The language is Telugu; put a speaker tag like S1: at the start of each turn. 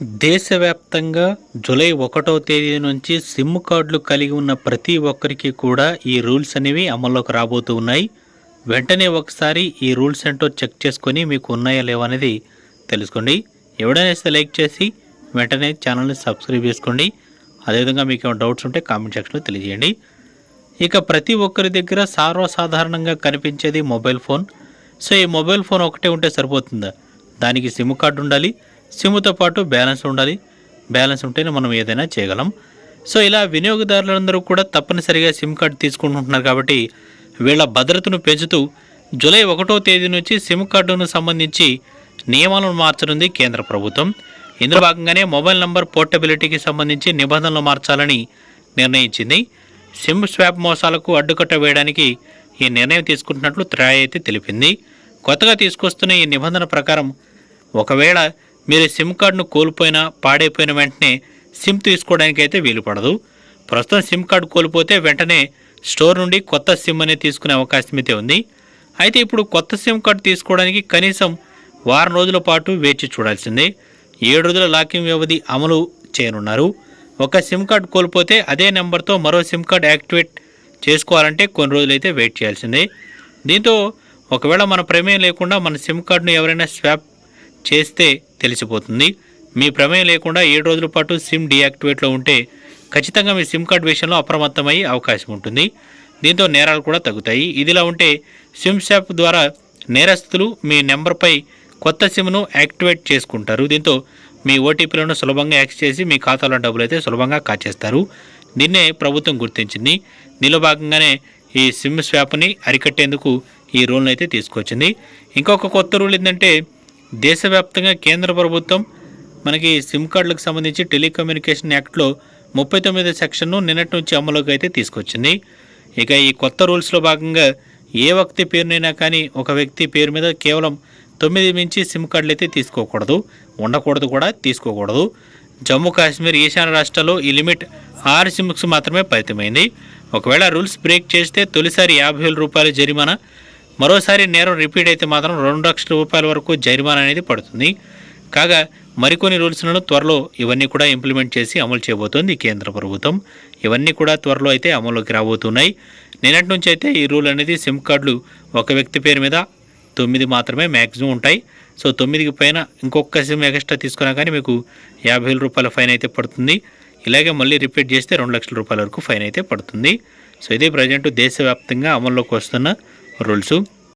S1: దేశవ్యాప్తంగా జూలై ఒకటో తేదీ నుంచి సిమ్ కార్డులు కలిగి ఉన్న ప్రతి ఒక్కరికి కూడా ఈ రూల్స్ అనేవి అమల్లోకి రాబోతూ ఉన్నాయి. వెంటనే ఒకసారి ఈ రూల్స్ ఏంటో చెక్ చేసుకొని మీకు ఉన్నాయా లేవా అనేది తెలుసుకోండి. ఎవడైనా లైక్ చేసి వెంటనే ఛానల్ని సబ్స్క్రైబ్ చేసుకోండి. అదేవిధంగా మీకు ఏమైనా డౌట్స్ ఉంటే కామెంట్ సెక్షన్లో తెలియజేయండి. ఇక ప్రతి ఒక్కరి దగ్గర సర్వసాధారణంగా కనిపించేది మొబైల్ ఫోన్. సో ఈ మొబైల్ ఫోన్ ఒకటే ఉంటే సరిపోతుందా? దానికి సిమ్ కార్డు ఉండాలి. సిమ్తో పాటు బ్యాలెన్స్ ఉండాలి. బ్యాలెన్స్ ఉంటేనే మనం ఏదైనా చేయగలం. సో ఇలా వినియోగదారులందరూ కూడా తప్పనిసరిగా సిమ్ కార్డు తీసుకుంటున్నారు కాబట్టి వీళ్ళ భద్రతను పెంచుతూ జూలై ఒకటో తేదీ నుంచి సిమ్ కార్డును సంబంధించి నియమాలను మార్చనుంది కేంద్ర ప్రభుత్వం. ఇందులో భాగంగానే మొబైల్ నంబర్ పోర్టబిలిటీకి సంబంధించి నిబంధనలు మార్చాలని నిర్ణయించింది. సిమ్ స్వాప్ మోసాలకు అడ్డుకట్ట వేయడానికి ఈ నిర్ణయం తీసుకుంటున్నట్లు ట్రాయ్ అయితే తెలిపింది. కొత్తగా తీసుకొస్తున్న ఈ నిబంధన ప్రకారం ఒకవేళ మీరు సిమ్ కార్డును కోల్పోయినా పాడైపోయిన వెంటనే సిమ్ తీసుకోవడానికి అయితే వీలు పడదు. ప్రస్తుతం సిమ్ కార్డు కోల్పోతే వెంటనే స్టోర్ నుండి కొత్త సిమ్ అనేది తీసుకునే అవకాశం అయితే ఉంది. అయితే ఇప్పుడు కొత్త సిమ్ కార్డు తీసుకోవడానికి కనీసం వారం రోజుల పాటు వేచి చూడాల్సిందే. ఏడు రోజుల లాకింగ్ వ్యవధి అమలు చేయనున్నారు. ఒక సిమ్ కార్డు కోల్పోతే అదే నెంబర్తో మరో సిమ్ కార్డు యాక్టివేట్ చేసుకోవాలంటే కొన్ని రోజులైతే వెయిట్ చేయాల్సిందే. దీంతో ఒకవేళ మన ప్రమేయం లేకుండా మన సిమ్ కార్డును ఎవరైనా స్వాప్ చేస్తే తెలిసిపోతుంది. మీ ప్రమేయం లేకుండా ఏడు రోజుల పాటు సిమ్ డీయాక్టివేట్లో ఉంటే ఖచ్చితంగా మీ సిమ్ కార్డ్ విషయంలో అప్రమత్తమయ్యే అవకాశం ఉంటుంది. దీంతో నేరాలు కూడా తగ్గుతాయి. ఇదిలా ఉంటే సిమ్ షాప్ ద్వారా నేరస్తులు మీ నెంబర్పై కొత్త సిమ్ను యాక్టివేట్ చేసుకుంటారు. దీంతో మీ ఓటీపీలను సులభంగా యాక్సెస్ చేసి మీ ఖాతాలో డబ్బులు అయితే సులభంగా కాచేస్తారు. దీన్నే ప్రభుత్వం గుర్తించింది. దీనిలో భాగంగానే ఈ సిమ్ స్వాప్ని అరికట్టేందుకు ఈ రూల్ని అయితే తీసుకొచ్చింది. ఇంకొక కొత్త రూల్ ఏంటంటే దేశవ్యాప్తంగా కేంద్ర ప్రభుత్వం మనకి సిమ్ కార్డులకు సంబంధించి టెలికమ్యూనికేషన్ యాక్ట్లో ముప్పై తొమ్మిది సెక్షన్ను నిన్నటి నుంచి అమలులోకి అయితే తీసుకొచ్చింది. ఇక ఈ కొత్త రూల్స్లో భాగంగా ఏ వ్యక్తి పేరునైనా కానీ ఒక వ్యక్తి పేరు మీద కేవలం తొమ్మిది మించి సిమ్ కార్డులు అయితే తీసుకోకూడదు. ఉండకూడదు కూడా తీసుకోకూడదు. జమ్మూ కాశ్మీర్ ఈశాన్య రాష్ట్రాల్లో ఈ లిమిట్ ఆరు సిమ్స్ మాత్రమే పరిమితమైంది. ఒకవేళ రూల్స్ బ్రేక్ చేస్తే తొలిసారి యాభై వేల రూపాయల జరిమానా మరోసారి నేరం రిపీట్ అయితే మాత్రం రెండు లక్షల రూపాయల వరకు జరిమానా అనేది పడుతుంది. కాగా మరికొన్ని రూల్స్లను త్వరలో ఇవన్నీ కూడా ఇంప్లిమెంట్ చేసి అమలు చేయబోతోంది కేంద్ర ప్రభుత్వం. ఇవన్నీ కూడా త్వరలో అయితే అమలులోకి రాబోతున్నాయి. నిన్నటి నుంచి అయితే ఈ రూల్ అనేది సిమ్ కార్డులు ఒక వ్యక్తి పేరు మీద తొమ్మిది మాత్రమే మ్యాక్సిమం ఉంటాయి. సో తొమ్మిదికి పైన ఇంకొక సిమ్ ఎక్స్ట్రా తీసుకున్నా కానీ మీకు యాభై వేల రూపాయల ఫైన్ అయితే పడుతుంది. ఇలాగే మళ్ళీ రిపీట్ చేస్తే రెండు లక్షల రూపాయల వరకు ఫైన్ అయితే పడుతుంది. సో ఇది ప్రజెంట్ దేశవ్యాప్తంగా అమల్లోకి వస్తున్న రూల్స్.